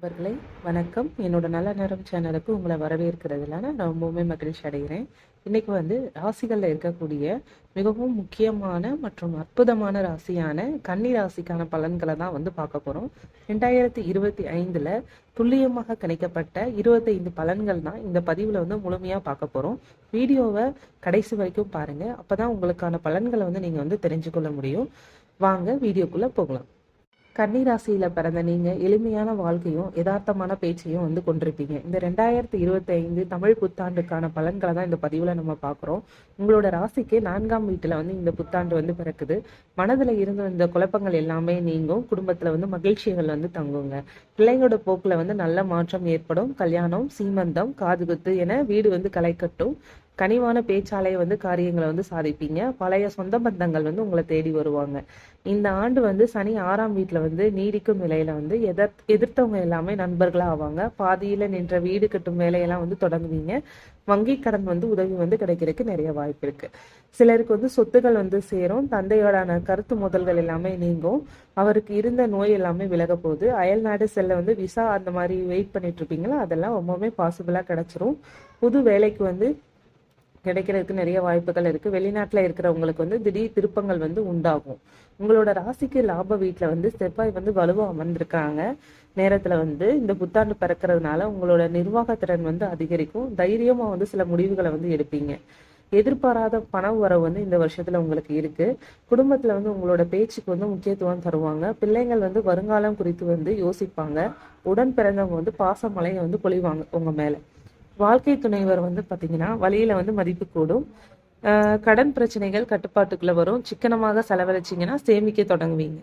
நண்பர்களை வணக்கம். என்னோட நல்ல நேரம் சேனலுக்கு உங்களை வரவேற்கிறதுல நான் ரொம்பவுமே மகிழ்ச்சி அடைகிறேன். இன்னைக்கு வந்து ராசிகளில் இருக்கக்கூடிய மிகவும் முக்கியமான மற்றும் அற்புதமான ராசியான கன்னி ராசிக்கான பலன்களை தான் வந்து பார்க்க போகிறோம் ரெண்டாயிரத்தி இருபத்தி ஐந்தில் துல்லியமாக கணிக்கப்பட்ட இருபத்தைந்து பலன்கள் தான் இந்த பதிவில் வந்து முழுமையாக பார்க்க போகிறோம் வீடியோவை கடைசி வரைக்கும் பாருங்கள் அப்போ தான் உங்களுக்கான பலன்களை வந்து நீங்கள் வந்து தெரிஞ்சுக்கொள்ள முடியும். வாங்க வீடியோக்குள்ளே போகலாம். கன்னிராசியில் பிறந்த நீங்கள் எளிமையான வாழ்க்கையும் யதார்த்தமான பேச்சையும் வந்து கொண்டிருப்பீங்க. இந்த ரெண்டாயிரத்தி இருபத்தி ஐந்து தமிழ் புத்தாண்டுக்கான பலன்களை தான் இந்த பதிவில் நம்ம பார்க்குறோம். உங்களோட ராசிக்கு நான்காம் வீட்டில் வந்து இந்த புத்தாண்டு வந்து பிறக்குது. மனதில் இருந்து வந்த குழப்பங்கள் எல்லாமே நீங்கும். குடும்பத்தில் வந்து மகிழ்ச்சிகள் வந்து தங்குங்க. பிள்ளைங்களோட போக்கில் வந்து நல்ல மாற்றம் ஏற்படும். கல்யாணம் சீமந்தம் காதுகுத்து என வீடு வந்து களை கட்டும் கனிவான பேச்சாலே வந்து காரியங்களை வந்து சாதிப்பீங்க. பழைய சொந்த பந்தங்கள் வந்து உங்களை தேடி வருவாங்க. இந்த ஆண்டு வந்து சனி ஆறாம் வீட்டில் வந்து நீடிக்கும் நிலையில வந்து எதிர் எதிர்த்தவங்க எல்லாமே நண்பர்களாக ஆவாங்க. பாதியில் நின்ற வீடு கட்டும் வேலையெல்லாம் வந்து தொடங்குவீங்க. வங்கி கடன் வந்து உதவி வந்து கிடைக்கிறதுக்கு நிறைய வாய்ப்பு இருக்கு. சிலருக்கு வந்து சொத்துக்கள் வந்து சேரும். தந்தையோடான கருத்து முதல்கள் எல்லாமே நீங்கும். அவருக்கு இருந்த நோய் எல்லாமே விலக போகுது. அயல்நாடு செல்ல வந்து விசா அந்த மாதிரி வெயிட் பண்ணிட்டு இருப்பீங்களா? அதெல்லாம் ரொம்பவுமே பாசிபிளாக கிடைச்சிரும். புது வேலைக்கு வந்து கிடைக்கிறதுக்கு நிறைய வாய்ப்புகள் இருக்கு. வெளிநாட்டுல இருக்கிறவங்களுக்கு வந்து திடீர் திருப்பங்கள் வந்து உண்டாகும். உங்களோட ராசிக்கு லாப வீட்டுல வந்து செவ்வாய் வந்து வலுவா அமர்ந்திருக்காங்க நேரத்துல வந்து இந்த புத்தாண்டு பிறக்கிறதுனால உங்களோட நிர்வாகத்திறன் வந்து அதிகரிக்கும். தைரியமா வந்து சில முடிவுகளை வந்து எடுப்பீங்க. எதிர்பாராத பண உறவு வந்து இந்த வருஷத்துல உங்களுக்கு இருக்கு. குடும்பத்துல வந்து உங்களோட பேச்சுக்கு வந்து முக்கியத்துவம் தருவாங்க. பிள்ளைங்கள் வந்து வருங்காலம் குறித்து வந்து யோசிப்பாங்க. உடன் பிறந்தவங்க வந்து பாசமலையை வந்து பொழிவாங்க உங்க மேல. வாழ்க்கை துணைவர் வந்து பாத்தீங்கன்னா வழியில வந்து மதிப்பு கூடும். கடன் பிரச்சனைகள் கட்டுப்பாட்டுக்குள்ள வரும். சிக்கனமாக செலவழிச்சிங்கன்னா சேமிக்க தொடங்குவீங்க.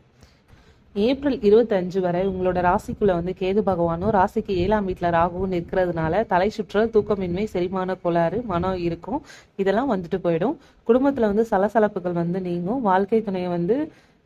ஏப்ரல் இருபத்தஞ்சு வரை உங்களோட ராசிக்குள்ள வந்து கேது பகவானும் ராசிக்கு ஏழாம் வீட்டுல ராகுவும் நிற்கிறதுனால தலை சுற்றல் தூக்கமின்மை செரிமான கோளாறு மனம் இருக்கும். இதெல்லாம் வந்துட்டு போயிடும். குடும்பத்துல வந்து சலசலப்புகள் வந்து நீங்கும். வாழ்க்கை துணையை வந்து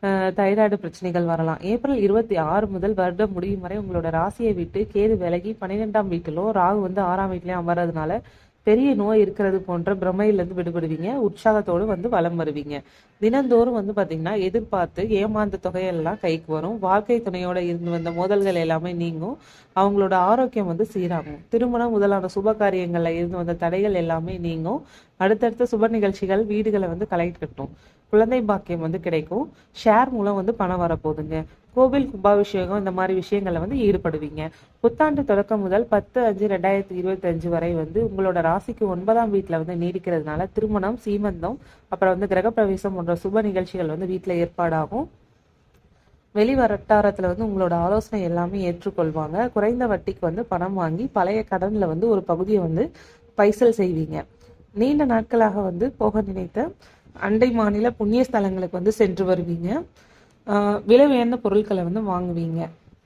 தைராய்டு பிரச்சனைகள் வரலாம். ஏப்ரல் இருபத்தி ஆறு முதல் வருடம் முடியும் வரை உங்களோட ராசியை விட்டு கேது விலகி பன்னிரெண்டாம் வீட்டிலோ ராகு வந்து ஆறாம் வீட்லயும் அமர்றதுனால பெரிய நோய் இருக்கிறது போன்ற பிரமையிலிருந்து விடுபடுவீங்க. உற்சாகத்தோடு வந்து வலம் வருவீங்க. தினந்தோறும் வந்து பாத்தீங்கன்னா எதிர்பார்த்து ஏமாந்த தொகையெல்லாம் கைக்கு வரும். வாழ்க்கை துணையோட இருந்து வந்த மோதல்கள் எல்லாமே நீங்கும். அவங்களோட ஆரோக்கியம் வந்து சீராகும். திருமணம் முதலான சுப காரியங்கள்ல இருந்து வந்த தடைகள் எல்லாமே நீங்கும். அடுத்தடுத்த சுப நிகழ்ச்சிகள் வீடுகளை வந்து களை கட்டும் குழந்தை பாக்கியம் வந்து கிடைக்கும். ஷேர் மூலம் வந்து பணம் வரப்போகுதுங்க. கோவில் கும்பாபிஷேகம் இந்த மாதிரி விஷயங்கள்ல வந்து ஈடுபடுவீங்க. புத்தாண்டு தொடக்கம் முதல் பத்து அஞ்சு ரெண்டாயிரத்தி இருபத்தி அஞ்சு வரை வந்து உங்களோட ராசிக்கு ஒன்பதாம் வீட்டுல வந்து நீடிக்கிறதுனால திருமணம் சீமந்தம் அப்புறம் வந்து கிரகப்பிரவேசம் போன்ற சுப நிகழ்ச்சிகள் வந்து வீட்டுல ஏற்பாடாகும். வெளி வட்டாரத்துல வந்து உங்களோட ஆலோசனை எல்லாமே ஏற்றுக்கொள்வாங்க. குறைந்த வட்டிக்கு வந்து பணம் வாங்கி பழைய கடன்ல வந்து ஒரு பகுதியை வந்து பைசல் செய்வீங்க. நீண்ட நாட்களாக வந்து போக நினைத்த அண்டை மாநில புண்ணிய ஸ்தலங்களுக்கு வந்து சென்று வருவீங்க. விலை உயர்ந்த பொருட்களை வந்து வாங்குவீங்க.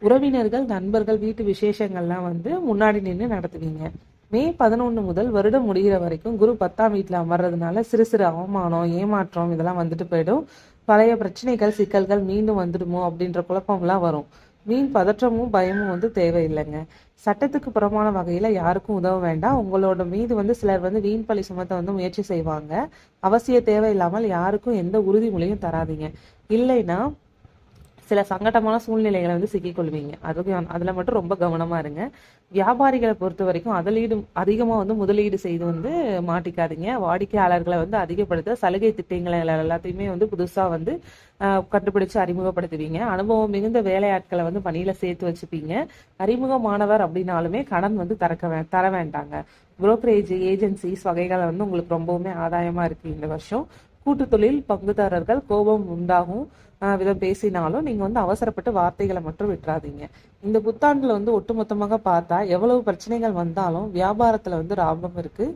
உறவினர்கள் நண்பர்கள் வீட்டு விசேஷங்கள்லாம் வந்து முன்னாடி நின்று நடத்துவீங்க. மே பதினொன்று முதல் வருடம் முடிகிற வரைக்கும் குரு பத்தாம் வீட்டில் அமர்றதுனால சிறு சிறு அவமானம் ஏமாற்றம் இதெல்லாம் வந்துட்டு போயிடும். பழைய பிரச்சனைகள் சிக்கல்கள் மீண்டும் வந்துடுமோ அப்படின்ற குழப்பம்லாம் வரும். மீன் பதற்றமும் பயமும் வந்து தேவையில்லைங்க. சட்டத்துக்கு புறமான வகையில் யாருக்கும் உதவ வேண்டாம். உங்களோட மீது வந்து சிலர் வந்து வீண் பழி சுமத்த வந்து முயற்சி செய்வாங்க. அவசிய தேவையில்லாமல் யாருக்கும் எந்த உறுதிமொழியும் தராதீங்க. இல்லைன்னா சில சங்கடமான சூழ்நிலைகளை வந்து சிக்கிக்கொள்வீங்க. அதுக்கு அதுல மட்டும் ரொம்ப கவனமா இருங்க. வியாபாரிகளை பொறுத்த வரைக்கும் அதிலீடு அதிகமா வந்து முதலீடு செய்து வந்து மாட்டிக்காதீங்க. வாடிக்கையாளர்களை வந்து அதிகப்படுத்த சலுகை திட்டங்களை எல்லாத்தையுமே வந்து புதுசா வந்து கண்டுபிடிச்சு அறிமுகப்படுத்துவீங்க. அனுபவம் மிகுந்த வேலையாட்களை வந்து பணியில சேர்த்து வச்சுப்பீங்க. அறிமுகமானவர் அப்படின்னாலுமே கடன் வந்து தரக்க வே தர வேண்டாங்க. புரோக்கரேஜ் ஏஜென்சிஸ் வகைகளை வந்து உங்களுக்கு ரொம்பவுமே ஆதாயமா இருக்கு இந்த வருஷம். கூட்டு தொழில் பங்குதாரர்கள் கோபம் உண்டாகும் விதம் பேசினாலும் நீங்க வந்து அவசரப்பட்டு வார்த்தைகளை மட்டும் விட்டுறாதீங்க. இந்த புத்தாண்டுல வந்து ஒட்டுமொத்தமாக பார்த்தா எவ்வளவு பிரச்சனைகள் வந்தாலும் வியாபாரத்துல வந்து லாபம் இருக்கு.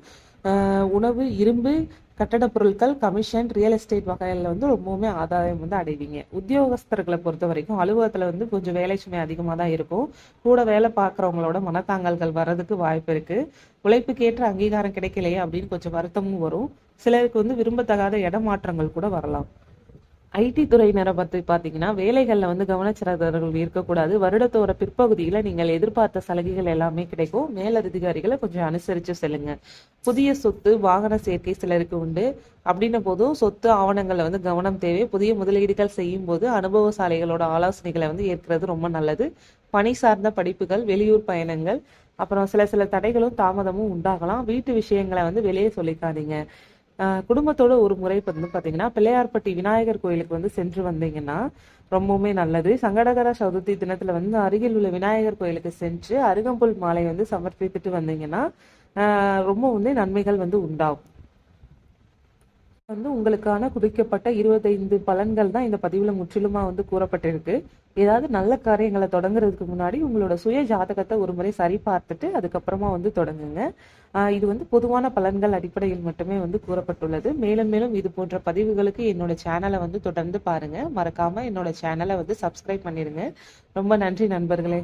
உணவு இரும்பு கட்டட பொருட்கள் கமிஷன் ரியல் எஸ்டேட் வகையில வந்து ரொம்பவுமே ஆதாயம் வந்து அடைவீங்க. உத்தியோகஸ்தர்களை பொறுத்த வரைக்கும் அலுவலகத்துல வந்து கொஞ்சம் வேலை சுமை அதிகமா தான் இருக்கும். கூட வேலை பார்க்குறவங்களோட மனத்தாங்கல்கள் வர்றதுக்கு வாய்ப்பு இருக்கு. உழைப்புக்கேற்ற அங்கீகாரம் கிடைக்கலையே அப்படின்னு கொஞ்சம் வருத்தமும் வரும். சிலருக்கு வந்து விரும்பத்தகாத இடமாற்றங்கள் கூட வரலாம். ஐடி துறையினரை பற்றி பார்த்தீங்கன்னா வேலைகளில் வந்து கவனச்சிறந்தவர்கள் இருக்கக்கூடாது. வருடத்தோட பிற்பகுதியில் நீங்கள் எதிர்பார்த்த சலுகைகள் எல்லாமே கிடைக்கும். மேலதிகாரிகளை கொஞ்சம் அனுசரித்து செல்லுங்க. புதிய சொத்து வாகன சேர்க்கை சிலருக்கு உண்டு. அப்படின்ன போதும் சொத்து ஆவணங்களை வந்து கவனம் தேவை. புதிய முதலீடுகள் செய்யும் போது அனுபவசாலைகளோட ஆலோசனைகளை வந்து ஏற்கிறது ரொம்ப நல்லது. பணி சார்ந்த படிப்புகள் வெளியூர் பயணங்கள் அப்புறம் சில சில தடைகளும் தாமதமும் உண்டாகலாம். வீட்டு விஷயங்களை வந்து வெளியே சொல்லிக்காதீங்க. குடும்பத்தோட ஒரு முறை வந்து பார்த்தீங்கன்னா பிள்ளையார்பட்டி விநாயகர் கோயிலுக்கு வந்து சென்று வந்தீங்கன்னா ரொம்பவுமே நல்லது. சங்கடகர சதுர்த்தி தினத்துல வந்து அருகில் உள்ள விநாயகர் கோயிலுக்கு சென்று அருகம்புல் மாலை வந்து சமர்ப்பித்துட்டு வந்தீங்கன்னா ஆஹ் ரொம்ப வந்து நன்மைகள் வந்து உண்டாகும். வந்து உங்களுக்கான குறிக்கப்பட்ட இருபத்தைந்து பலன்கள் தான் இந்த பதிவில் முற்றிலுமாக வந்து கூறப்பட்டிருக்கு. ஏதாவது நல்ல காரியங்களை தொடங்குறதுக்கு முன்னாடி உங்களோட சுய ஜாதகத்தை ஒரு முறை சரி பார்த்துட்டு அதுக்கப்புறமா வந்து தொடங்குங்க. இது வந்து பொதுவான பலன்கள் அடிப்படையில் மட்டுமே வந்து கூறப்பட்டுள்ளது. மேலும் மேலும் இது போன்ற பதிவுகளுக்கு என்னோட சேனலை வந்து தொடர்ந்து பாருங்க. மறக்காம என்னோட சேனலை வந்து சப்ஸ்கிரைப் பண்ணிடுங்க. ரொம்ப நன்றி நண்பர்களே.